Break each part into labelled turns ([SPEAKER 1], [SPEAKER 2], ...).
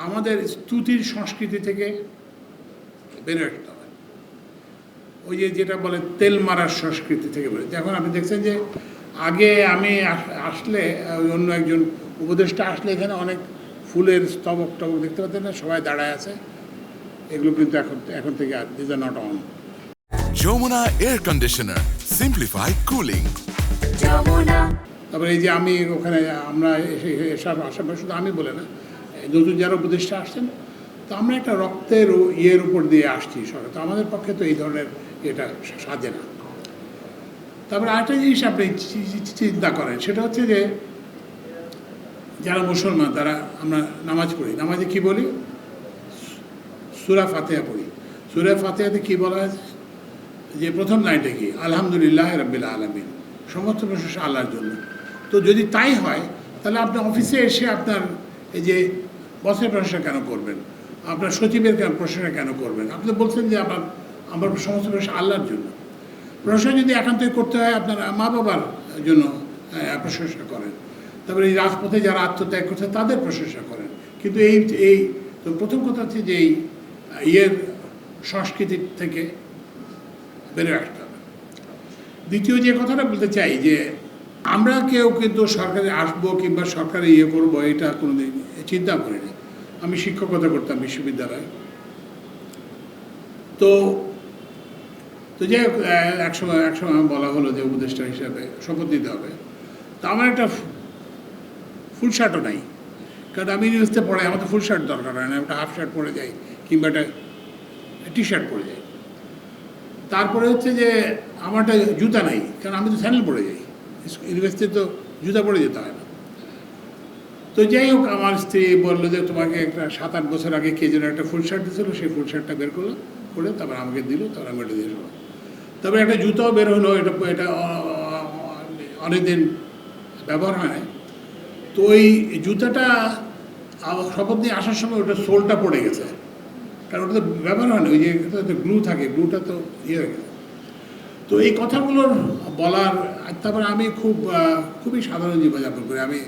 [SPEAKER 1] আমাদের স্তুতির সংস্কৃতি থেকে বেরো আসতে হবে। ওই যে যেটা বলে তেল মারার সংস্কৃতি থেকে বেরো এখন আপনি দেখছেন যে আগে আমি আস- আসলে ওই অন্য একজন উপদেষ্টা আসলে এখানে অনেক ফুলের স্তবক টবক দেখতে পাচ্ছেন না সবাই দাঁড়ায় আছে। এগুলো কিন্তু এখন এখন থেকে আর these are not on
[SPEAKER 2] Jamuna air conditioner cooling.
[SPEAKER 3] Jamuna.
[SPEAKER 1] তারপরে এই যে আমি ওখানে আমরা এসে এসব আশেপাশে শুধু আমি বলে না নতুন যারা উপদেষ্টা আসছেন, তো আমরা একটা রক্তের ইয়ের উপর দিয়ে আসছি সরকার। তো আমাদের পক্ষে তো এই ধরনের এটা সাজে না। তারপরে আরেকটা জিনিস আপনি চিন্তা করেন, সেটা হচ্ছে যে যারা মুসলমান, তারা আমরা নামাজ পড়ি। নামাজে কি বলি? সুরা ফাতেহা পড়ি। সুরা ফাতেহাতে কি বলা হয়েছে? যে প্রথম লাইনটা কি? আলহামদুলিল্লাহ রবিল আলমিন। সমস্ত প্রশংসা আল্লাহর জন্য। তো যদি তাই হয়, তাহলে আপনি অফিসে এসে আপনার এই যে বসের প্রশংসা কেন করবেন? আপনার সচিবের কেন প্রশংসা কেন করবেন? আপনি বলছেন যে আপনার আমার সমস্ত প্রশংসা আল্লাহর জন্য। প্রশংসা যদি একান্তই করতে হয় আপনার মা বাবার জন্য আহ, প্রশংসা করেন। তারপরে এই রাজপথে যারা আত্মত্যাগ করছে তাদের প্রশংসা করেন। কিন্তু এই এই তো প্রথম কথা হচ্ছে যে এই ইয়ের সংস্কৃতি থেকে বেরোয় আসতে হবে। দ্বিতীয় যে কথাটা বলতে চাই যে আমরা কেউ কিন্তু সরকারে আসব কিংবা সরকারে ইয়ে করব এটা কোনোদিন চিন্তা করিনি আমি শিক্ষকতা করতাম বিশ্ববিদ্যালয়ে। তো তো হোক আহ, একসময় একসময় আমার বলা হলো যে উপদেষ্টা হিসাবে শপথ নিতে হবে। তো আমার একটা ফুল শার্টও নাই। কারণ আমি ইউনিভার্সিটিতে পড়াই আমার তো ফুল শার্ট দরকার হয় না একটা হাফ শার্ট পরে যাই কিংবা একটা টি শার্ট পরে যাই। তারপরে হচ্ছে যে আমার একটা জুতা নাই কারণ আমি তো স্যান্ডেল পরে যাই। ইউনিভার্সিটিতে তো জুতা পরে যেতে হয় না। তো যাই হোক, আমার স্ত্রী বলল যে তোমাকে একটা সাত আট বছর আগে কে যেন একটা ফুল শার্ট দিয়েছিল, সেই ফুল শার্টটা বের করল, করে তারপর আমাকে দিল, তারপর আমি এটা দিয়ে এসো তারপরে একটা জুতাও বের হলো, এটা এটা অনেকদিন ব্যবহার হয় তো ওই জুতাটা শপথ নিয়ে আসার সময় ওটা সোলটা পড়ে গেছে। কারণ ওটা তো ব্যবহার হয় না, ওই যে গ্লু থাকে, গ্লুটা তো ইয়ে হয়ে গেছে। তো এই কথাগুলোর বলার, তারপরে আমি খুব খুবই সাধারণ জীবনযাপন করি। আমি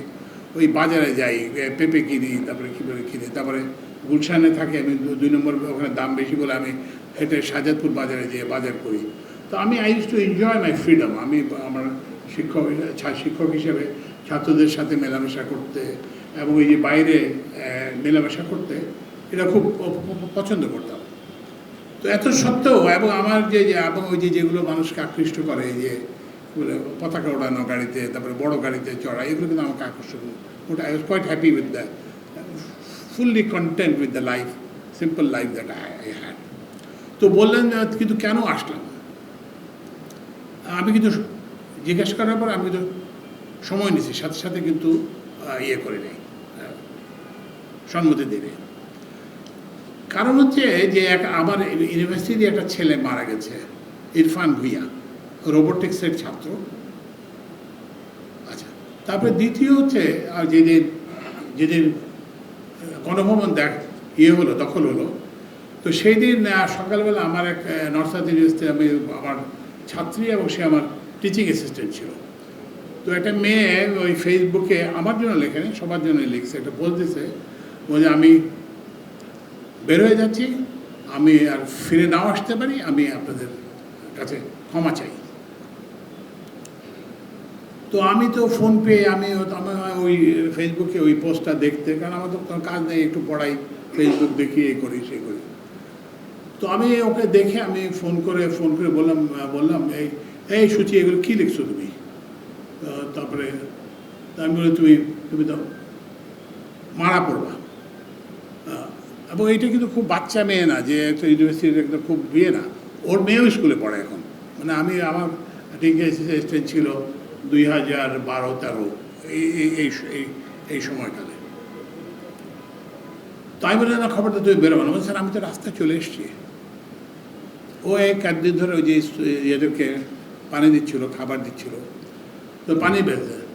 [SPEAKER 1] ওই বাজারে যাই পেঁপে কিনি, তারপরে কী করে কিনি, তারপরে গুলশানে থাকি আমি দুই নম্বর ওখানে দাম বেশি বলে আমি হেঁটে সাজাদপুর বাজারে যেয়ে বাজার করি। তো আমি I use to enjoy my freedom আমি, আমার শিক্ষক শিক্ষক হিসেবে ছাত্রদের সাথে মেলামেশা করতে এবং এই যে বাইরে মেলামেশা করতে, এটা খুব পছন্দ করতাম। তো এত সত্ত্বেও, এবং আমার যে এবং ওই যে, যেগুলো মানুষকে আকৃষ্ট করে, যে বলে পতাকা ওড়ানো গাড়িতে, তারপরে বড় গাড়িতে চড়া, এগুলো কিন্তু আমাকে আকর্ষণ ওটা I was quite happy with the fully content with the life simple life that I had তো বললেন কিন্তু কেন আসলাম আমি কিন্তু জিজ্ঞেস করার পর আমি কিন্তু সময় নিয়েছি, সাথে সাথে কিন্তু ইয়ে করে নেই সম্মতি দিয়ে কারণ হচ্ছে যে, এক আমার ইউনিভার্সিটির একটা ছেলে মারা গেছে, ইরফান ভুইয়া। রোবোটিক্সের ছাত্র। আচ্ছা তারপরে দ্বিতীয় হচ্ছে যেদিন যেদিন গণভবন দেখ ইয়ে হলো, দখল হলো, তো সেই দিন সকালবেলা আমার এক নর্থ সাউথ ইউনিভার্সিটি আমি, আমার ছাত্রী এবং সে আমার টিচিং অ্যাসিস্ট্যান্ট ছিল। তো একটা মেয়ে ওই ফেসবুকে আমার জন্য লেখেনি, সবার জন্য লিখছে, একটা বলতেছে বলছে, আমি বের হয়ে যাচ্ছি, আমি আর ফিরে নাও আসতে পারি, আমি আপনাদের কাছে ক্ষমা চাই। তো আমি তো ফোন পেয়ে আমি আমার ওই ফেসবুকে ওই পোস্টটা দেখতে, কারণ আমার তো কাজ নেই, একটু পড়াই ফেসবুক দেখি, এ করি, সে করি। তো আমি ওকে দেখে আমি ফোন করে ফোন করে বললাম বললাম, এই এই সুচি, এগুলো কী লিখছো তুমি? তারপরে আমি বলি, তুমি তুমি তো মারা পড়বা। এবং এইটা কিন্তু খুব বাচ্চা মেয়ে না, যে একটা ইউনিভার্সিটির একটা খুব বিয়ে না, ওর মেয়েও স্কুলে পড়ে এখন। মানে আমি, আমার ঠিক অ্যাসিস্ট্যান্ট ছিল দুই হাজার বারো তেরো এই এই- সময়কালে তো আমি বললাম না খবরটা তুমি বেরোবো না? বলছি, স্যার আমি তো রাস্তায় চলে এসেছি। ও এক একদিন ধরে ওই যে এদেরকে পানি দিচ্ছিল খাবার দিচ্ছিল। তো পানি বেঁধে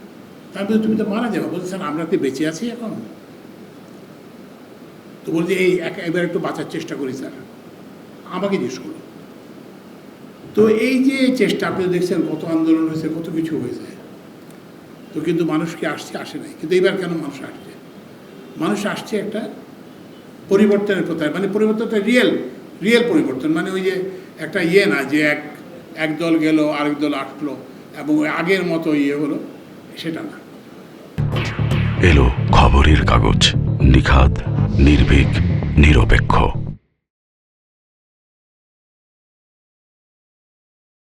[SPEAKER 1] তাই বলছি, তুমি তো মারা যাবে। বলছে স্যার আমরা কি বেঁচে আছি এখন? তো বলছি এই এক- এবার একটু বাঁচার চেষ্টা করি স্যার। আমাকে জিজ্ঞেস করুন তো এই যে চেষ্টা, আপনি দেখছেন কত আন্দোলন হয়েছে, কত কিছু হয়েছে। তো কিন্তু মানুষ কি আসছে, আসে নাই। কিন্তু এবার কেন মানুষ আসছে? মানুষ আসছে একটা পরিবর্তনের প্রত্যাশা মানে পরিবর্তনটা রিয়েল রিয়েল পরিবর্তন। মানে ওই যে একটা ইয়ে না, যে এক এক দল গেল, আরেক দল আসলো, এবং আগের মতো ইয়ে হলো, সেটা না।
[SPEAKER 3] এলো খবরের কাগজ, নিখাদ, নির্ভীক, নিরপেক্ষ।